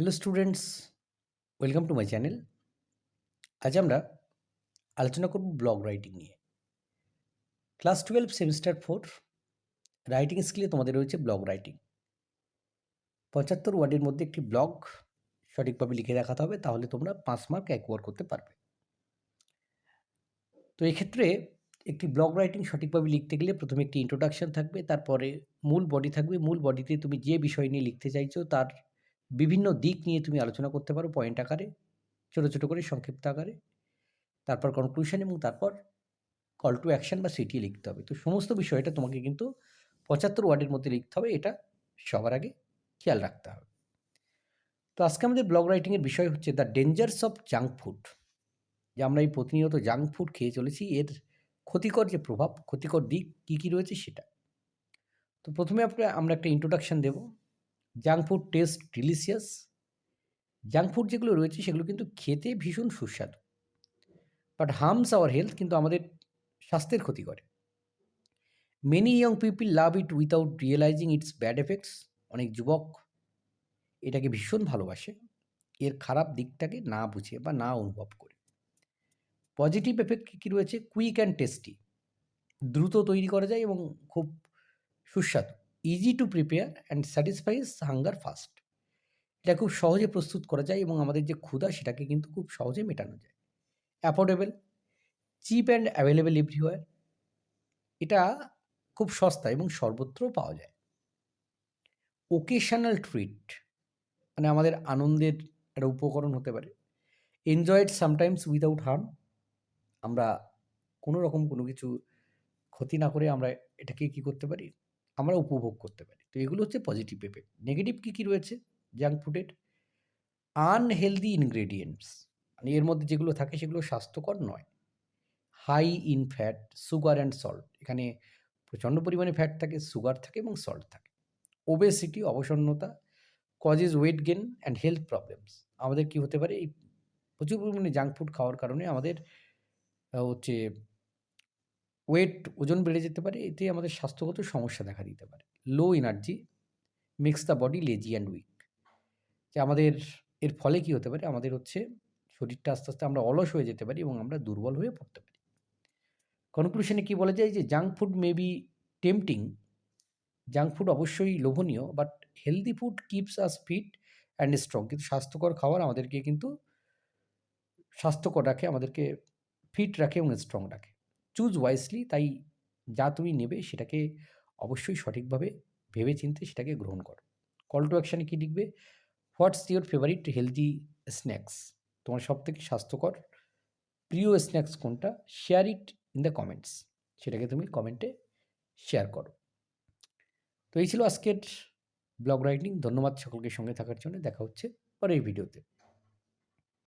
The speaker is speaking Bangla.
Hello students welcome to my channel আজ আমরা আলোচনা করব ব্লগ রাইটিং নিয়ে। Class twelve semester four writing স্কিলে তোমাদের রয়েছে ব্লগ রাইটিং পঁচাত্তর ওয়ার্ডের মধ্যে একটি ব্লগ সঠিকভাবে লিখে দেখাতে হবে, তাহলে তোমরা পাঁচ মার্ক অ্যাকোয়ার করতে পারবে। তো এক্ষেত্রে একটি ব্লগ রাইটিং সঠিকভাবে লিখতে গেলে প্রথমে একটি ইন্ট্রোডাকশন থাকবে, তারপরে মূল বডি থাকবে। মূল বডিতে তুমি যে বিষয় নিয়ে লিখতে চাইছো, তার বিভিন্ন দিক নিয়ে তুমি আলোচনা করতে পারো পয়েন্ট আকারে, ছোটো ছোটো করে সংক্ষিপ্ত আকারে, তারপর কনক্লুশন এবং তারপর কল টু অ্যাকশন বা সিটি লিখতে হবে। তো সমস্ত বিষয়টা তোমাকে কিন্তু পঁচাত্তর ওয়ার্ডের মধ্যে লিখতে হবে, এটা সবার আগে খেয়াল রাখতে হবে। তো আজকে আমাদের ব্লগ রাইটিংয়ের বিষয় হচ্ছে the dangers of junk food যে আমরা এই প্রতিনিয়ত জাঙ্ক ফুড খেয়ে চলেছি, এর ক্ষতিকর যে প্রভাব, ক্ষতিকর দিক কী কী রয়েছে সেটা। তো প্রথমে আমরা আমরা একটা ইন্ট্রোডাকশন দেব। Junk food taste delicious junk food যেগুলো রয়েছে সেগুলো কিন্তু খেতে ভীষণ সুস্বাদু। বাট হার্মস আওয়ার হেলথ কিন্তু আমাদের স্বাস্থ্যের ক্ষতি করে। Many young people love it without realising its bad effects অনেক যুবক এটাকে ভীষণ ভালোবাসে। এর খারাপ দিকটাকে না বুঝে বা না অনুভব করে। পজিটিভ এফেক্ট কী কী রয়েছে? কুইক অ্যান্ড টেস্টি দ্রুত তৈরি করা যায় এবং খুব সুস্বাদু। Easy to prepare and satisfies hunger fast এটা খুব সহজে প্রস্তুত করা যায় এবং আমাদের যে ক্ষুধা সেটাকে কিন্তু খুব সহজে মেটানো যায়। Affordable cheap and available everywhere এটা খুব সস্তা এবং সর্বত্র পাওয়া যায়। ওকেশনাল ট্রিট মানে আমাদের আনন্দের একটা উপকরণ হতে পারে। এনজয়েড সামটাইমস উইদাউট হার্ম আমরা কোনো রকম কোনো কিছু ক্ষতি না করে আমরা এটাকে কী করতে পারি? আমরা উপভোগ করতে পারি। তো এগুলো হচ্ছে পজিটিভ এফেক্ট নেগেটিভ কী কী রয়েছে? জাঙ্ক ফুডের আনহেলদি ইনগ্রেডিয়েন্টস মানে এর মধ্যে যেগুলো থাকে সেগুলো স্বাস্থ্যকর নয়। High in fat sugar and salt এখানে প্রচণ্ড পরিমাণে ফ্যাট থাকে সুগার থাকে এবং সল্ট থাকে। Obesity অবসন্নতা causes weight gain and health problems আমাদের কি হতে পারে? এই প্রচুর পরিমাণে জাঙ্ক ফুড খাওয়ার কারণে আমাদের হচ্ছে ওয়েট ওজন বেড়ে যেতে পারে, এতে আমাদের স্বাস্থ্যগত সমস্যা দেখা দিতে পারে। Low energy makes the body lazy and weak যে আমাদের, এর ফলে কি হতে পারে? আমাদের হচ্ছে শরীরটা আস্তে আস্তে আমরা অলস হয়ে যেতে পারি এবং আমরা দুর্বল হয়ে পড়তে পারি। কনক্লুশনে কি বলা যায় যে junk food may be tempting junk food অবশ্যই লোভনীয় but healthy food keeps us fit and strong কিন্তু স্বাস্থ্যকর খাবার আমাদেরকে কিন্তু স্বাস্থ্যকর রাখে, আমাদেরকে ফিট রাখে এবং স্ট্রং রাখে। চুজ ওয়াইসলি তাই যা তুমি নেবে সেটাকে অবশ্যই সঠিকভাবে ভেবে চিনতে সেটাকে গ্রহণ করো। কল টু অ্যাকশানে কী লিখবে? What's your favourite healthy snacks তোমার সব থেকে স্বাস্থ্যকর প্রিয় স্ন্যাক্স কোনটা? Share it in the comments সেটাকে তুমি কমেন্টে শেয়ার করো। তো এই ছিল আজকের ব্লগ রাইটিং ধন্যবাদ সকলকে সঙ্গে থাকার জন্য। দেখা হচ্ছে পরের ভিডিওতে